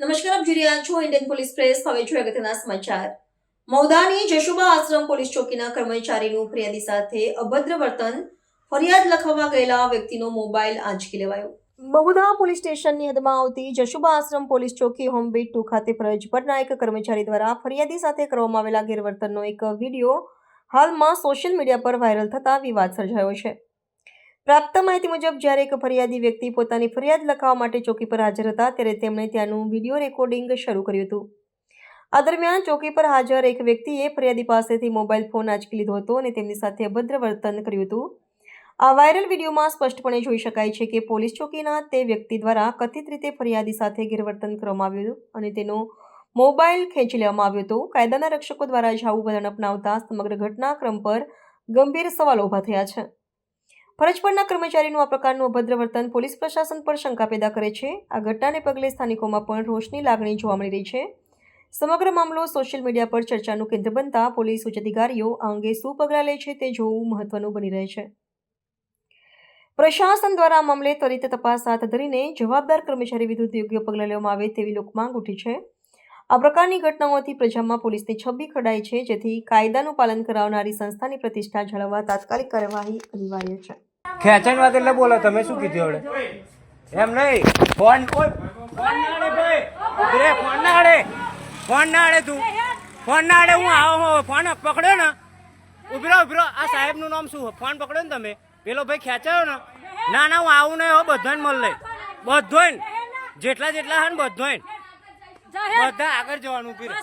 નમસ્કાર, આપ જોઈ રહ્યા છો ઇન્ડિયન પોલીસ પ્રેસ. હવે જોઈએ અગત્યના સમાચાર. મૌદાની જશુબા આશ્રમ પોલીસ ચોકીના કર્મચારીનું ફરિયાદી સાથે અભદ્ર વર્તન. ફરિયાદ લખવા ગયેલા વ્યક્તિનો મોબાઈલ આંચકી લેવાયો. બહુદા પોલીસ સ્ટેશનની હદમાં આવતી જશુબા આશ્રમ પોલીસ ચોકી હોમ બીટ ટુ ખાતે ફરજ પરના એક કર્મચારી દ્વારા ફરિયાદી સાથે કરવામાં આવેલા ગેરવર્તનનો એક વીડિયો હાલમાં સોશિયલ મીડિયા પર વાયરલ થતા વિવાદ સર્જાયો છે. પ્રાપ્ત માહિતી મુજબ, જ્યારે એક ફરિયાદી વ્યક્તિ પોતાની ફરિયાદ લખાવવા માટે ચોકી પર હાજર હતા, ત્યારે તેમણે ત્યાંનું વીડિયો રેકોર્ડિંગ શરૂ કર્યું હતું. આ દરમિયાન ચોકી પર હાજર એક વ્યક્તિએ ફરિયાદી પાસેથી મોબાઈલ ફોન આંચકી લીધો હતો અને તેમની સાથે અભદ્ર વર્તન કર્યું હતું. આ વાયરલ વિડીયોમાં સ્પષ્ટપણે જોઈ શકાય છે કે પોલીસ ચોકીના તે વ્યક્તિ દ્વારા કથિત રીતે ફરિયાદી સાથે ગેરવર્તન કરવામાં આવ્યું હતું અને તેનો મોબાઈલ ખેંચી લેવામાં આવ્યો હતો. કાયદાના રક્ષકો દ્વારા જ આવું વલણ અપનાવતા સમગ્ર ઘટનાક્રમ પર ગંભીર સવાલો ઊભા થયા છે. ફરજ પરના કર્મચારીનું આ પ્રકારનું અભદ્ર વર્તન પોલીસ પ્રશાસન પર શંકા પેદા કરે છે. આ ઘટનાને પગલે સ્થાનિકોમાં પણ રોષની લાગણી જોવા મળી રહી છે. સમગ્ર મામલો સોશિયલ મીડિયા પર ચર્ચાનું કેન્દ્ર બનતા પોલીસ ઉચ્ચ અધિકારીઓ આ અંગે શું પગલાં લે છે તે જોવું મહત્વનું બની રહે છે. પ્રશાસન દ્વારા મામલે ત્વરિત તપાસ હાથ ધરીને જવાબદાર કર્મચારી વિરુદ્ધ યોગ્ય પગલાં લેવામાં આવે તેવી લોકમાંગ ઉઠી છે. આ પ્રકારની ઘટનાઓથી પ્રજામાં પોલીસની છબી ખડાય છે જેથી કાયદાનું પાલન કરાવનારી સંસ્થાની પ્રતિષ્ઠા જાળવવા તાત્કાલિક કાર્યવાહી અનિવાર્ય છે. ખેંચાણ વાત એટલે બોલો તમે શું કીધું હવે? એમ નહીં. ફોન ફોન ના ભાઈ. ઉભરે, ફોન ના આડે. ફોન ના આડે તું. ફોન ના આડે હું આવો ફોન પકડ્યો ને. ઉભરો ઉભરો આ સાહેબનું નામ શું? ફોન પકડ્યો ને તમે? પેલો ભાઈ ખેંચાયો ને? ના ના હું આવું નહીં હો. બધાને મળ લે બધોય જેટલા જેટલા હે ને બધોય બધા આગળ જવાનું ઊભી રહે.